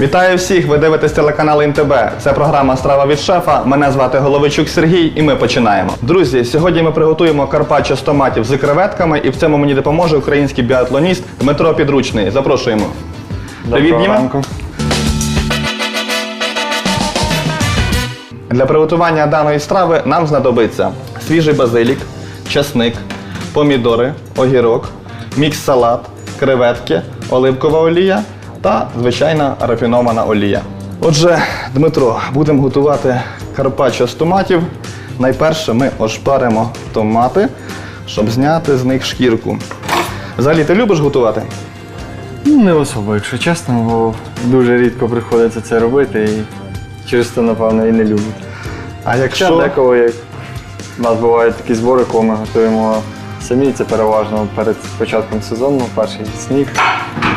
Вітаю всіх! Ви дивитесь телеканал МТБ. Це програма Страва від шефа. Мене звати Головичук Сергій, і ми починаємо. Друзі, сьогодні ми приготуємо карпаччо з томатів з креветками, і в цьому мені допоможе український біатлоніст Дмитро Підручний. Запрошуємо. Привіт, Доброго ранку. Для приготування даної страви нам знадобиться свіжий базилік, часник, помідори, огірок, мікс-салат, креветки, оливкова олія та звичайна рафінована олія. Отже, Дмитро, будемо готувати карпаччо з томатів. Найперше ми ошпаримо томати, щоб зняти з них шкірку. Взагалі, ти любиш готувати? Ну, не особо, якщо чесно, бо дуже рідко приходиться це робити і через це, напевно, і не люблю. А Ще якщо деколи, як у нас бувають такі збори, коли ми готуємо самі, це переважно перед початком сезону, перший сніг.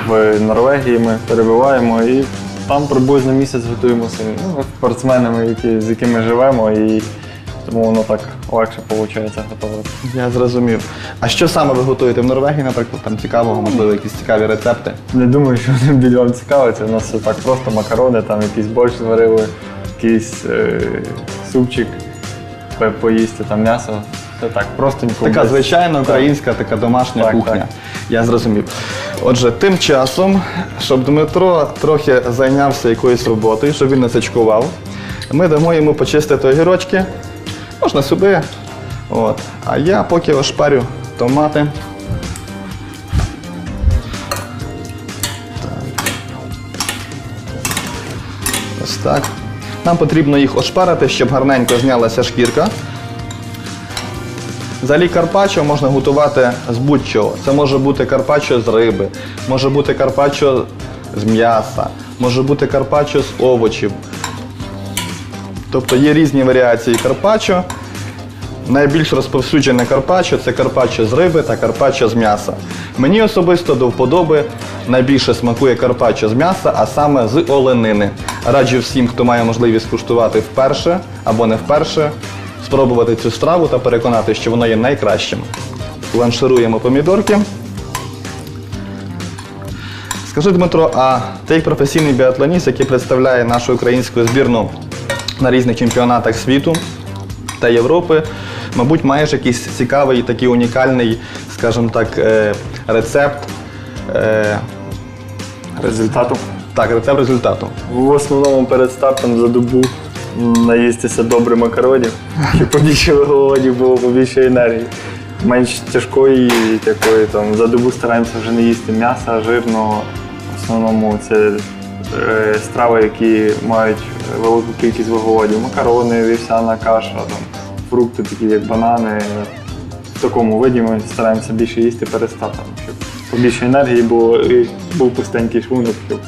В Норвегії ми перебуваємо і там приблизно місяць готуємо самі. Ну, спортсменами, які, з якими живемо, і тому воно так легше виходить готувати. я зрозумів. А що саме ви готуєте в Норвегії, наприклад, там цікавого, можливо, якісь цікаві рецепти? Не думаю, що вони будуть вам цікавиться. У нас все так просто макарони, там якийсь борщ зварили, якийсь е, супчик поїсти, там м'ясо. Це так, простенько. Така без- звичайна українська, така домашня Так, кухня. так. Я зрозумів. Отже, тим часом, щоб Дмитро трохи зайнявся якоюсь роботою, щоб він не сачкував, ми дамо йому почистити огірочки. Можна сюди. От. А я поки ошпарю томати. Ось так. Нам потрібно їх ошпарити, щоб гарненько знялася шкірка. Взагалі карпаччо можна готувати з будь-чого. Це може бути карпаччо з риби, може бути карпаччо з м'яса, може бути карпаччо з овочів. Тобто є різні варіації карпаччо. Найбільш розповсюджене карпаччо це карпаччо з риби та карпаччо з м'яса. Мені особисто до вподоби найбільше смакує карпаччо з м'яса, а саме з оленини. Раджу всім, хто має можливість куштувати вперше або не вперше, спробувати цю страву та переконати, що воно є найкращим. Бланшируємо помідорки. Скажи, Дмитро, а ти як професійний біатлоніст, який представляє нашу українську збірну на різних чемпіонатах світу та Європи, мабуть, маєш якийсь цікавий такий унікальний, скажімо так, е, рецепт. е, Результату. Так, рецепт результату. В основному перед стартом за добу наїстися добре макаронів, щоб побільше вуглеводів було побільше енергії. Менш тяжкої такої там за добу стараємося вже не їсти м'яса, жирного. В основному це е, страви, які мають велику кількість вуглеводів. Макарони, вівсяна каша, там, фрукти, такі як банани. В такому виді ми стараємося більше їсти перед стартом, щоб побільше енергії було і був пустенький шлунок, щоб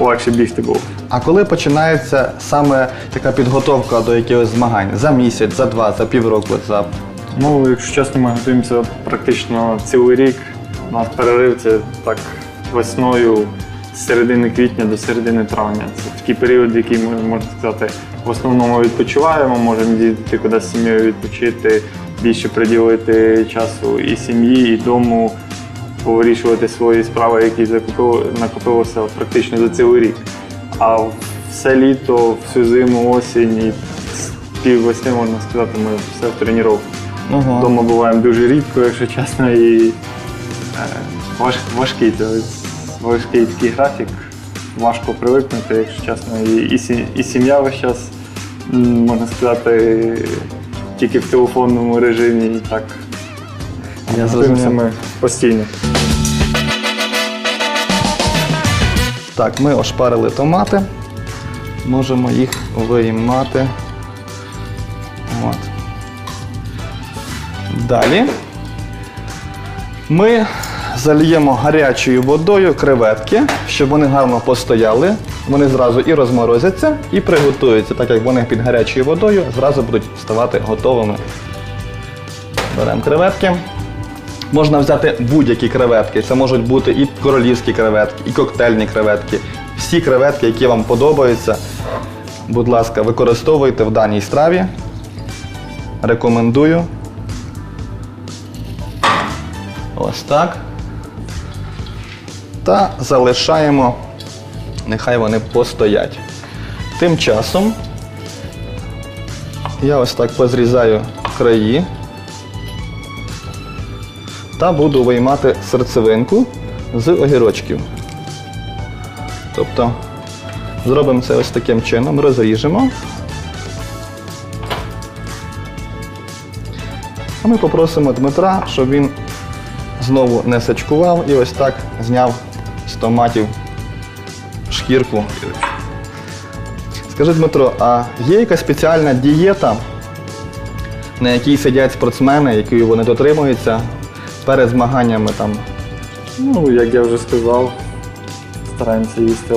легше бігти було. А коли починається саме така підготовка до якихось змагань? За місяць, за два, за півроку, за Ну, якщо чесно, ми готуємося практично цілий рік. У нас перерив це так весною з середини квітня до середини травня. Це такий період, який ми можна сказати, в основному відпочиваємо, можемо їздити кудись з сім'єю відпочити, більше приділити часу і сім'ї, і дому, повирішувати свої справи, які закупили, накопилося практично за цілий рік. А все літо, всю зиму, осінь і пів весни, можна сказати, ми все в тренуванні. Ого. Вдома буваємо дуже рідко, якщо чесно, і е, важ, важкий, важкий такий графік, важко привикнути, якщо чесно. І, і, і сім'я весь час, можна сказати, тільки в телефонному режимі і так. Я зрозумів. постійно. Так, ми ошпарили томати. Можемо їх виймати. От. Далі ми зальємо гарячою водою креветки, щоб вони гарно постояли. Вони зразу і розморозяться, і приготуються, так як вони під гарячою водою зразу будуть ставати готовими. Беремо креветки. Можна взяти будь-які креветки. Це можуть бути і королівські креветки, і коктейльні креветки. Всі креветки, які вам подобаються, будь ласка, використовуйте в даній страві. Рекомендую. Ось так. Та залишаємо Нехай вони постоять. Тим часом я ось так позрізаю краї та буду виймати серцевинку з огірочків. Тобто зробимо це ось таким чином, розріжемо. А ми попросимо Дмитра, щоб він знову не сачкував і ось так зняв з томатів шкірку. Скажи, Дмитро, а є якась спеціальна дієта, на якій сидять спортсмени, якої вони дотримуються перед змаганнями там? Ну, як я вже сказав, стараємося їсти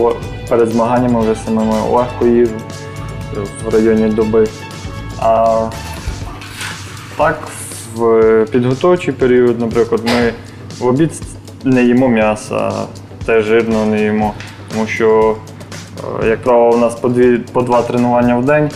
перед змаганнями вже самими легку їжу в районі доби. А так, в підготовчий період, наприклад, ми в обід не їмо м'яса, теж жирно не їмо, тому що, е, як правило, у нас по, дві, по два тренування в день.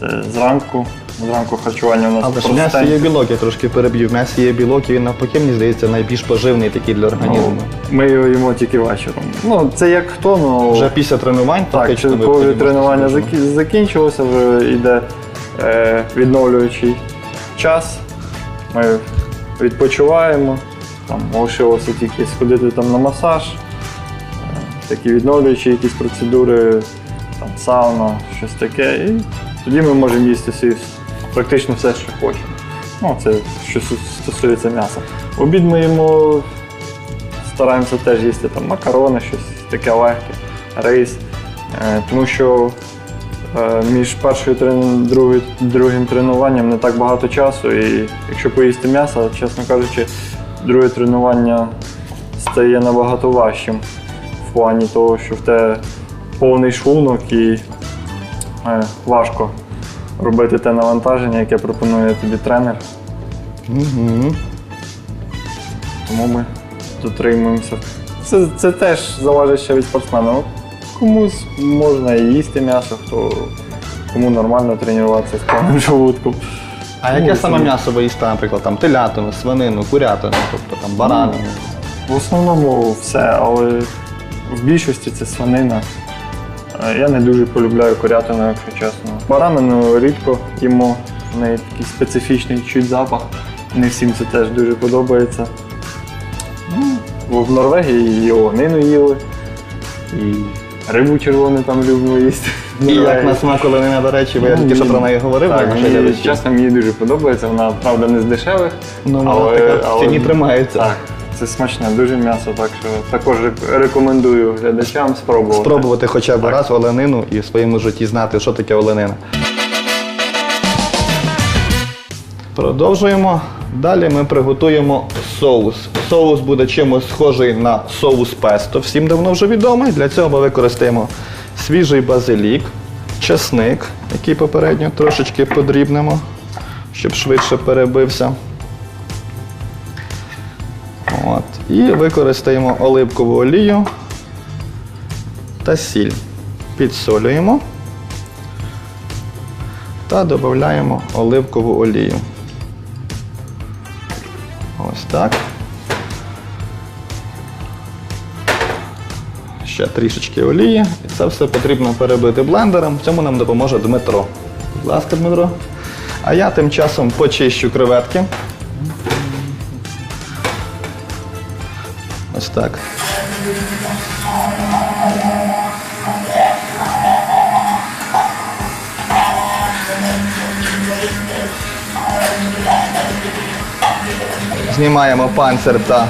Це зранку. Зранку харчування у нас Але ж простеньке. є білок, я трошки переб'ю. В м'ясі є білок, і він навпаки, мені здається, найбільш поживний такий для організму. Ну, ми його їмо тільки вечором. Ну, це як хто, ну Вже після тренувань так, чи коли тренування закі- закінчилося, вже йде е, відновлюючий час. Ми відпочиваємо. Там лишилося тільки сходити там на масаж, е, такі відновлюючі якісь процедури, там сауна, щось таке. І тоді ми можемо їсти всі- практично все, що хочемо. Ну, це що стосується м'яса. Обід ми їмо стараємося теж їсти там макарони, щось таке легке, рис. Е, Тому що е, між першою трен... другою, другим тренуванням не так багато часу. І якщо поїсти м'ясо, чесно кажучи, друге тренування стає набагато важчим в плані того, що в те повний шлунок і е, важко робити те навантаження, яке пропонує тобі тренер. Угу. Тому ми дотримуємося. Це, це теж залежить ще від спортсмена. Ну, Комусь можна і їсти м'ясо, хто кому нормально тренуватися з повним желудком. А яке Ну, саме це- м'ясо ви їсте, наприклад, там телятину, свинину, курятину, тобто там баранину? В основному все, але в більшості це свинина. Е, Я не дуже полюбляю курятину, якщо чесно. Баранину рідко їмо, в неї такий специфічний чуть запах. Не всім це теж дуже подобається. Ну, в Норвегії і оленину їли, і рибу червону там любимо їсти. І як на смак оленина, до речі, бо я тільки що про неї говорив, Так, мені, чесно, мені дуже подобається. Вона, правда, не з дешевих. Ну, вона така в ціні тримається. Так, це смачне, дуже м'ясо, так що також рекомендую глядачам спробувати. Спробувати хоча б раз оленину і в своєму житті знати, що таке оленина. Продовжуємо. Далі ми приготуємо соус. Соус буде чимось схожий на соус песто, всім давно вже відомий. Для цього ми використаємо свіжий базилік, чесник, який попередньо трошечки подрібнемо, щоб швидше перебився. От. І використаємо оливкову олію та сіль. Підсолюємо та додаємо оливкову олію. Ось так. Ще трішечки олії. І це все потрібно перебити блендером. Цьому нам допоможе Дмитро. Будь ласка, Дмитро. А я тим часом почищу креветки. Ось так. Знімаємо панцир та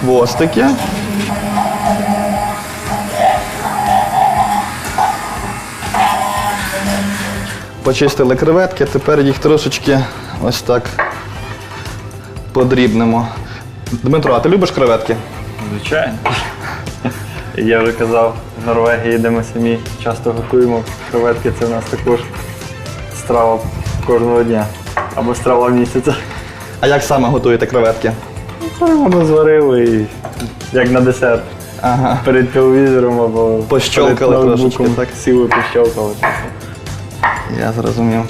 хвостики. Почистили креветки, тепер їх трошечки ось так подрібнемо. Дмитро, а ти любиш креветки? Звичайно. Я вже казав, в Норвегії, де ми самі часто готуємо креветки, це в нас також страва кожного дня. Або страва місяця. А як саме готуєте креветки? Воно зварили і як на десерт. Ага. Перед телевізором або Пощолкали перед ноутбуком трошечки, так? сіли, пощолкали. Я зрозумів.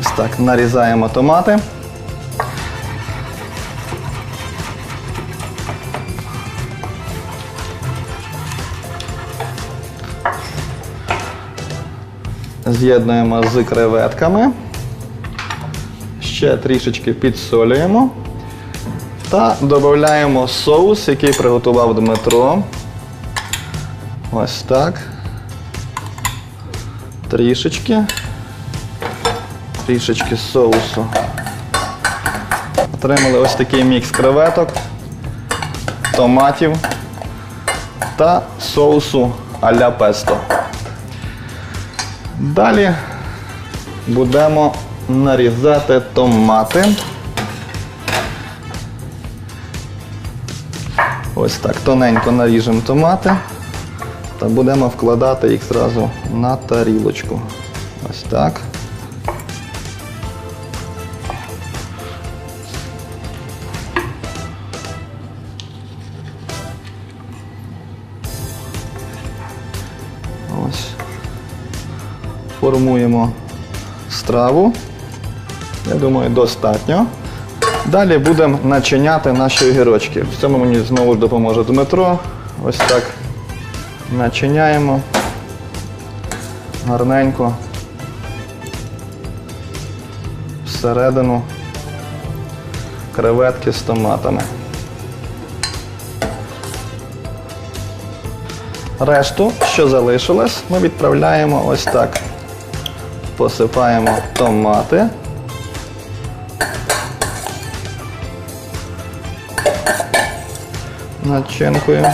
Ось так, нарізаємо томати. З'єднуємо з креветками. Ще трішечки підсолюємо. Та додаємо соус, який приготував Дмитро. Ось так. Трішечки. Трішечки соусу. Отримали ось такий мікс креветок, томатів та соусу а-ля песто. Далі будемо нарізати томати. Ось так тоненько наріжемо томати та будемо вкладати їх зразу на тарілочку. Ось так. Формуємо страву. Я думаю, достатньо. Далі будемо начиняти наші огірочки. В цьому мені знову ж допоможе Дмитро. Ось так начиняємо гарненько всередину креветки з томатами. Решту, що залишилось, ми відправляємо ось так. Посипаємо томати. Начинкою.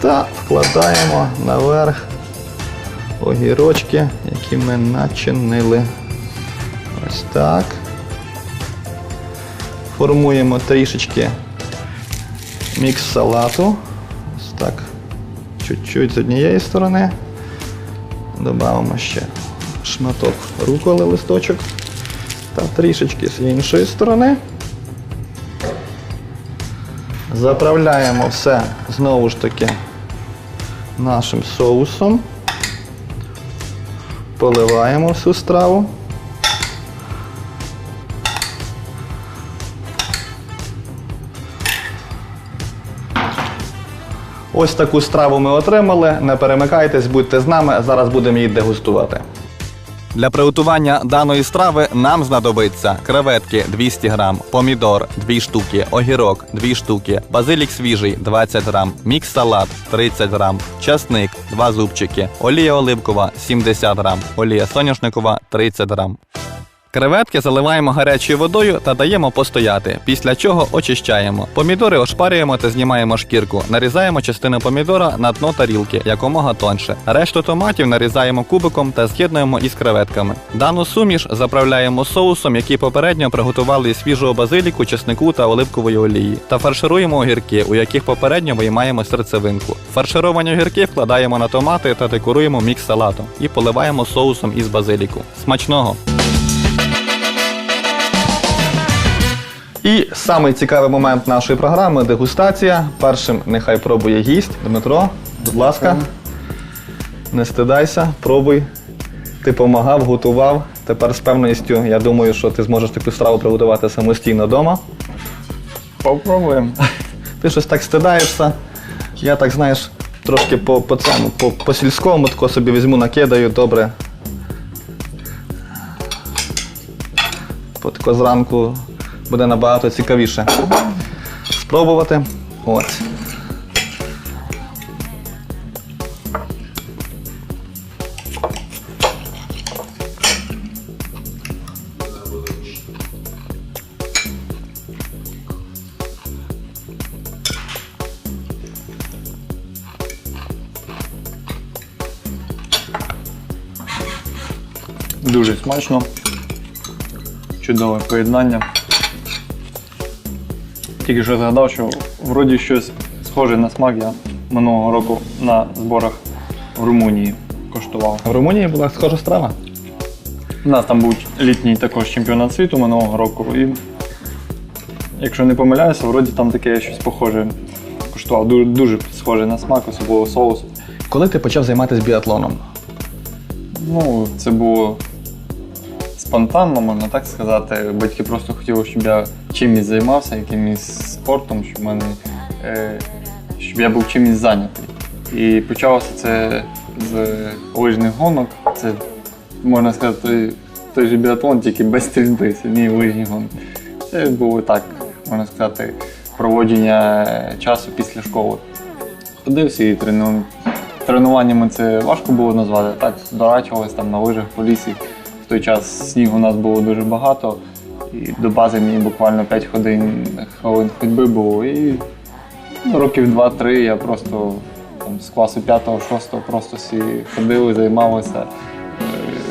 Та вкладаємо наверх огірочки, які ми начинили. Ось так. Формуємо трішечки мікс салату. Чуть-чуть з однієї сторони. Додамо ще шматок руколи листочок. Та трішечки з іншої сторони. Заправляємо все знову ж таки нашим соусом. Поливаємо всю страву. Ось таку страву ми отримали. Не перемикайтесь, будьте з нами. Зараз будемо її дегустувати. Для приготування даної страви нам знадобиться креветки 200 грам, помідор 2 штуки, огірок 2 штуки, базилік свіжий 20 грам, мікс салат 30 грам, часник 2 зубчики, олія оливкова 70 грам, олія соняшникова 30 грам. Креветки заливаємо гарячою водою та даємо постояти, після чого очищаємо. Помідори ошпарюємо та знімаємо шкірку. Нарізаємо частину помідора на дно тарілки якомога тонше. Решту томатів нарізаємо кубиком та з'єднуємо із креветками. Дану суміш заправляємо соусом, який попередньо приготували із свіжого базиліку, чеснику та оливкової олії. Та фаршируємо огірки, у яких попередньо виймаємо серцевинку. Фаршировані огірки вкладаємо на томати та декоруємо мікс салатом і поливаємо соусом із базиліку. Смачного! І самий цікавий момент нашої програми дегустація. Першим нехай пробує гість. Дмитро, будь ласка, не стидайся, пробуй. Ти помагав, готував. Тепер з певністю, я думаю, що ти зможеш таку страву приготувати самостійно вдома. Попробуємо. Ти щось так стидаєшся. Я так, знаєш, трошки по, по цьому, по, по сільському тако собі візьму, накидаю, добре. По тако зранку буде набагато цікавіше спробувати. Ось. Дуже смачно. Чудове поєднання. Тільки що згадав, що вроді щось схоже на смак я минулого року на зборах в Румунії коштував. В Румунії була схожа страва. У нас там був літній також чемпіонат світу минулого року. І якщо не помиляюся, вроді там таке щось похоже коштував. Дуже, дуже схоже на смак, особливо соус. Коли ти почав займатися біатлоном? Ну, це було спонтанно, можна так сказати. Батьки просто хотіли, щоб я чимось займався, якимось спортом, щоб, мене, е, щоб я був чимось зайнятий. І почалося це з лижних гонок. Це, можна сказати, той, той же біатлон, тільки без стрільби, самі лижні гонки. Це було так, можна сказати, проводження часу після школи. Ходився і трену... тренуваннями це важко було назвати. Так, дорачувалися там на лижах по лісі. Той час снігу у нас було дуже багато. І до бази мені буквально 5 годин хвилин ходьби було. І ну, років 2-3 я просто там, з класу 5-6 просто всі ходили, займалися. Е,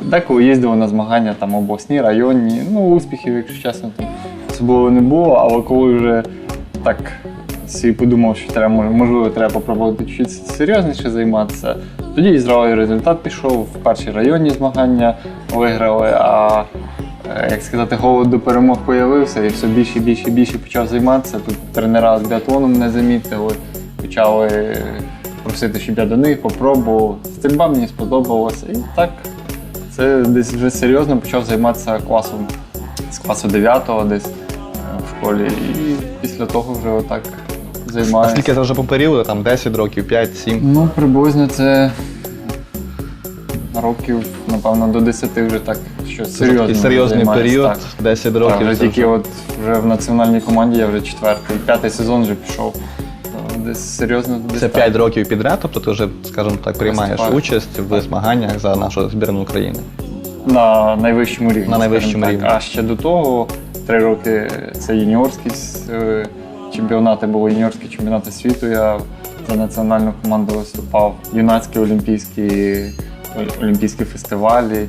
Деколи їздили на змагання там обласні, районні. Ну, успіхів, якщо чесно, там особливо не було, але коли вже так всі подумав, що треба, можливо, треба попробувати чуть серйозніше займатися. Тоді і зразу результат пішов. В перші районні змагання виграли, а е, як сказати, голод до перемог появився і все більше, більше, більше почав займатися. Тут тренера з біатлону мене замітили, почали просити, щоб я до них попробував. Стрільба мені сподобалася. І так це десь вже серйозно почав займатися класом з класу 9 десь е, в школі. І після того вже отак А займаюся. скільки це вже по періоду? Там 10 років, 5, 7. Ну, приблизно це років, напевно, до 10 вже так, що Це серйозно. такий серйозний займаюся, період, Так. 10 Так, років. вже це тільки вже- от вже в національній команді я вже четвертий, п'ятий сезон вже пішов. Десь серйозно десь Це так. 5 років підряд, тобто ти вже, скажімо так, приймаєш Виступаю. участь в змаганнях за нашу збірну України. на найвищому рівні. На найвищому скажімо рівні. А ще до того три роки це юніорські е, чемпіонати, були юніорські чемпіонати світу. Я за національну команду виступав, юнацькі олімпійські, олімпійські фестивалі.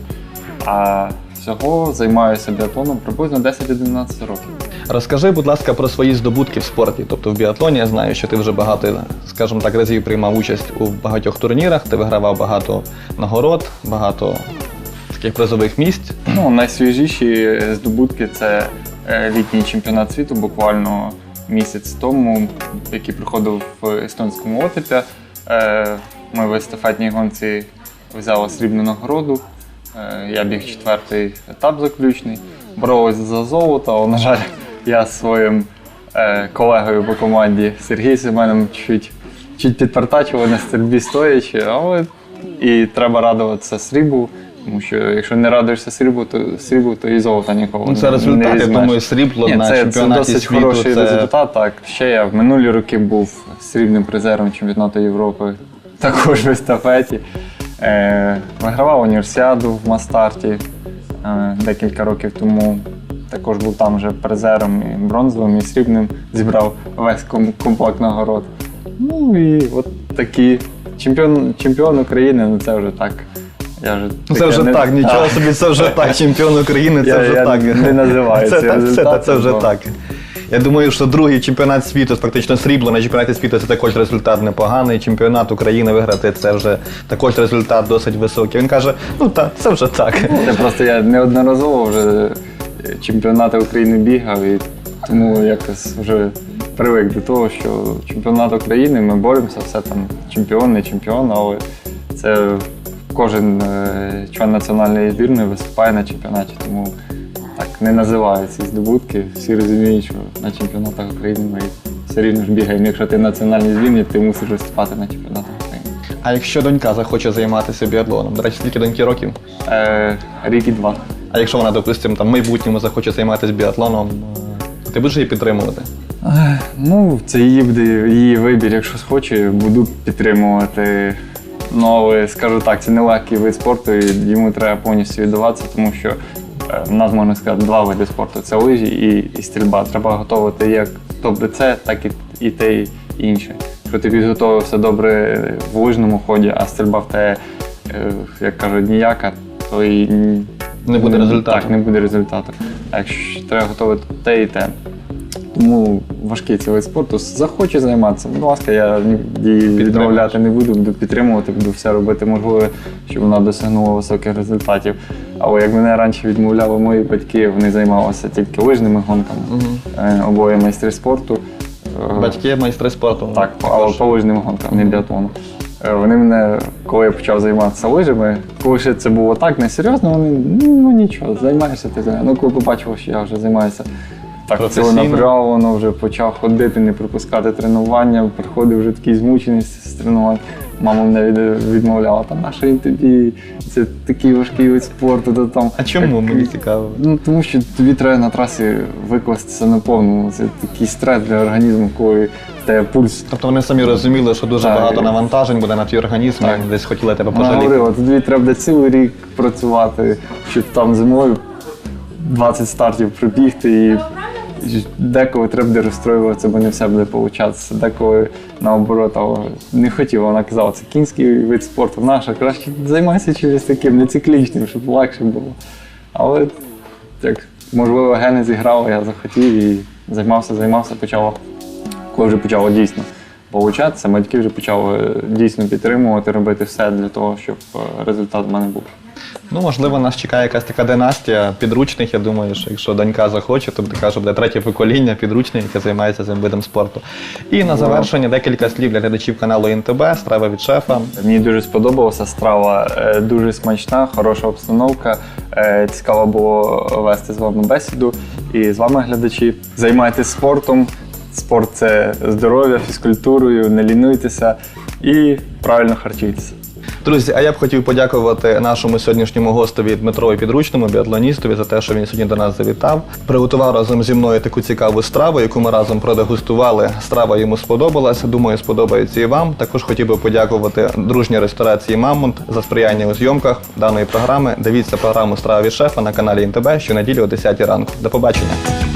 А всього займаюся біатлоном приблизно 10-11 років. Розкажи, будь ласка, про свої здобутки в спорті. Тобто в біатлоні я знаю, що ти вже багато, скажімо так, разів приймав участь у багатьох турнірах, ти вигравав багато нагород, багато таких призових місць. Ну, найсвіжіші здобутки це е, літній чемпіонат світу, буквально місяць тому, який проходив в естонському Отепі. Е, Ми в естафетній гонці взяли срібну нагороду. Е, Я біг четвертий етап заключний, боролися за золото, але, на жаль, я своїм е, колегою по команді Сергієм Семеном чуть, чуть підпартачували на стрільбі стоячи, але і треба радуватися срібу. Тому що якщо не радуєшся срібу, то срібу, то і золота нікого Ну, це результат, я думаю, срібло Ні, на це, це досить світу. хороший це... результат. Так, ще я в минулі роки був срібним призером чемпіонату Європи, також в естафеті. Е, вигравав універсіаду в Мастарті е, декілька років тому. Також був там вже призером і бронзовим, і срібним. Зібрав весь комплект нагород. Ну і от такі. Чемпіон, чемпіон України, ну це вже так. Я вже Ну, це таке вже не- так, нічого собі, це вже так, чемпіон України, це Я- вже я так. не називаю це, ці так, це, результати, це вже бо- так. Я думаю, що другий чемпіонат світу, фактично срібло на чемпіонаті світу, це також результат непоганий. Чемпіонат України виграти це вже також результат досить високий. Він каже, ну так, це вже так. Це просто я неодноразово вже чемпіонати України бігав і тому якось вже привик до того, що чемпіонат України ми боремося, все там чемпіон, не чемпіон, але це кожен е, член національної збірної виступає на чемпіонаті, тому так не називають ці здобутки. Всі розуміють, що на чемпіонатах України ми все рівно ж бігаємо. Якщо ти в національній збірні, ти мусиш виступати на чемпіонатах України. А якщо донька захоче займатися біатлоном, до речі, скільки доньки років? Е, рік і два. А якщо вона, допустимо, там в майбутньому захоче займатися біатлоном, е, ти будеш її підтримувати? Ех, Ну, це її буде її вибір. Якщо схоче, буду підтримувати. Але скажу так, це нелегкий вид спорту, і йому треба повністю віддаватися, тому що е, в нас можна сказати два види спорту: це лижі і, і стрільба. Треба готувати як тобто це, так і, і те і інше. Якщо ти підготовився добре в лижному ході, а стрільба в те, е, як кажуть, ніяка, то і Не буде результату. Так, не буде результату. Якщо треба готувати те і те. Тому важкий цей вид спорту. Захоче займатися, будь ласка, я її відмовляти не буду, буду підтримувати, буду все робити можливе, щоб вона досягнула високих результатів. Але як мене раніше відмовляли мої батьки, вони займалися тільки лижними гонками, Е, обоє майстри спорту. Е, Батьки майстри спорту. так, але по лижним гонкам, не біатлону. Е, Вони мене, коли я почав займатися лижами, коли ще це було так несерйозно, вони ну, ну нічого, займаєшся ти. займаєшся». Ну, коли побачили, що я вже займаюся так професійно. ціленаправлено вже почав ходити, не пропускати тренування, приходив вже такий змучений з тренувань. Мама мене від- відмовляла, там, а що він тобі, це такий важкий вид спорту, то там. А чому мені цікаво? Ну, тому що тобі треба на трасі викластися на повну. Це такий стрес для організму, коли в тебе пульс. Тобто вони самі розуміли, що дуже Так. багато навантажень буде на твій організм, Так. і десь хотіли тебе Вона пожаліти. говорила, тобі треба буде цілий рік працювати, щоб там зимою 20 стартів пробігти і деколи треба буде розстроюватися, бо не все буде получатися. Деколи наоборот, не хотіла, вона казала, це кінський вид спорту, наша, краще займайся чимось таким, не циклічним, щоб легше було. Але як можливо гени зіграли, я захотів і займався, займався, почав, коли вже почало дійсно получатися, батьки вже почали дійсно підтримувати, робити все для того, щоб е, результат в мене був. Ну, можливо, нас чекає якась така династія підручних. Я думаю, що якщо донька захоче, то така, що буде третє покоління підручних, яке займається цим видом спорту. І на завершення декілька слів для глядачів каналу ІНТБ, страва від шефа. Мені дуже сподобалася страва, е, дуже смачна, хороша обстановка. Е, Цікаво було вести з вами бесіду. І з вами, глядачі, займайтесь спортом. Спорт це здоров'я, фізкультурою, не лінуйтеся і правильно харчуйтеся. Друзі, а я б хотів подякувати нашому сьогоднішньому гостеві Дмитрові Підручному, біатлоністові, за те, що він сьогодні до нас завітав. Приготував разом зі мною таку цікаву страву, яку ми разом продегустували. Страва йому сподобалася. Думаю, сподобається і вам. Також хотів би подякувати дружній ресторації Мамонт за сприяння у зйомках даної програми. Дивіться програму Страва від шефа на каналі НТБ щонеділі о 10 ранку. До побачення.